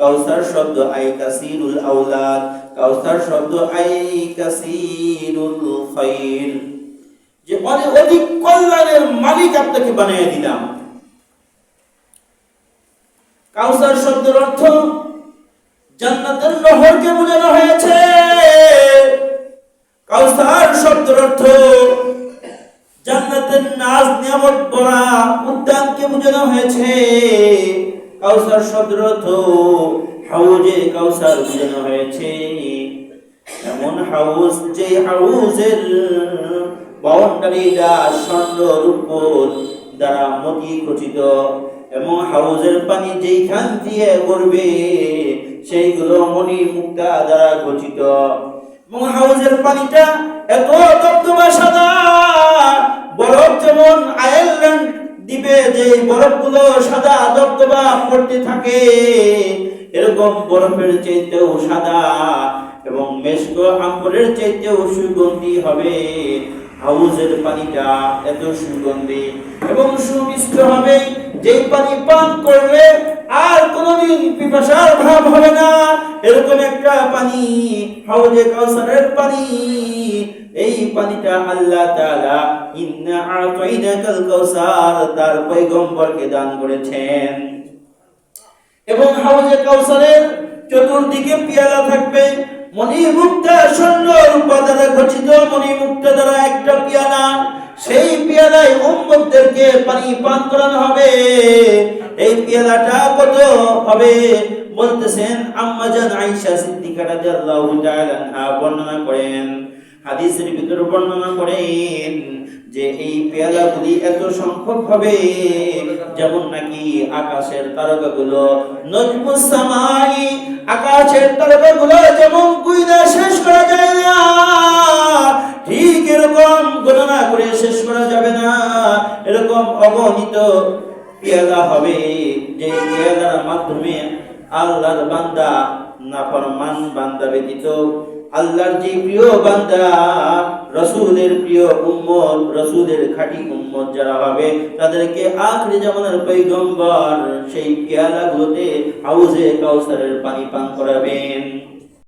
কাউসার শব্দ আই কাসিরুল আওলাদ, কাউসার শব্দ আই কাসিরুল খাইর যে অনেক অধিক কল্যাণের মালিক আপনাকে বানিয়ে দিলাম। কাউসার শব্দের অর্থ, জান্নাতের নহরকে বোঝানো হয়েছে। কাউসার শব্দের অর্থ, জান্নাতের নাজ নিয়ামত ভরা উদ্যানকে বোঝানো হয়েছে। কাউসার শব্দের হাউজে কাউসার বোঝানো হয়েছে। এমন হাউস যে হাউসের বাউন্ডারিটা দ্বারা মতি খচিত এবং হাউজের পানি যেইখান দিয়ে পড়বে, সেইগুলো মণি মুক্তা দ্বারা গঠিত। এবং হাউজের পানিটা এত দপ্তমা সাদা, বরফ যেমন আয়ারল্যান্ড দ্বীপে যে বরফগুলো সাদা দপ্তবা পড়তে থাকে। এরকম বরফের চাইতেও সাদা। এবং মেশকো আম্বরের চাইতেও সুগন্ধি হবে। হাউজের পানিটা এত সুগন্ধি এবং সুমিষ্ট হবে। যেই পানি পান করবে আর কোনোদিন পিপাসার ভাব হবে না। এরকম একটা পানি, হাউজে কাউসারের পানি। এই পানিটা আল্লাহ তাআলা ইন্না আতাইনাকাল কাউসার, তার পয়গম্বরকে দান করেছেন। এবং হাউজে কাউসারের চতুর্দিকে পেয়ালা থাকবে। মণিমুক্তা স্বর্ণ রূপা দ্বারা গঠিত মণিমুক্তা দ্বারা একটা পেয়ালা। সেই পেয়ালায় উম্মতদেরকে পানি পান করানো হবে। এই পেয়ালাটা কত হবে? বলতেছেন আম্মাজান আয়েশা সিদ্দিকা রাদিয়াল্লাহু তাআলা বর্ণনা করেন। হাদিসের ভিতরে বর্ণনা করেন যে এই পেয়ালাগুলি এত সংখ্যক হবে যেমন নাকি আকাশের তারকাগুলো, নজমুস সামাই, আকাশের তারকাগুলো যেমন কুইনা শেষ করা যায় না, ঠিক এরকম গণনা করে শেষ করা যাবে না। এরকম অগণিত পেয়ালা হবে যে পেয়ালার মাধ্যমে আল্লাহর বান্দা, নাফরমান বান্দা ব্যতীত আল্লাহর যে প্রিয় বান্দা, রসুলের প্রিয় উম্মত, রসুলের খাঁটি উম্মত যারা হবে, তাদেরকে আখরি জামানের পৈগম্বর সেই পেয়ালাগুলোতে হাউজে কাউসারের পানি পান করাবেন।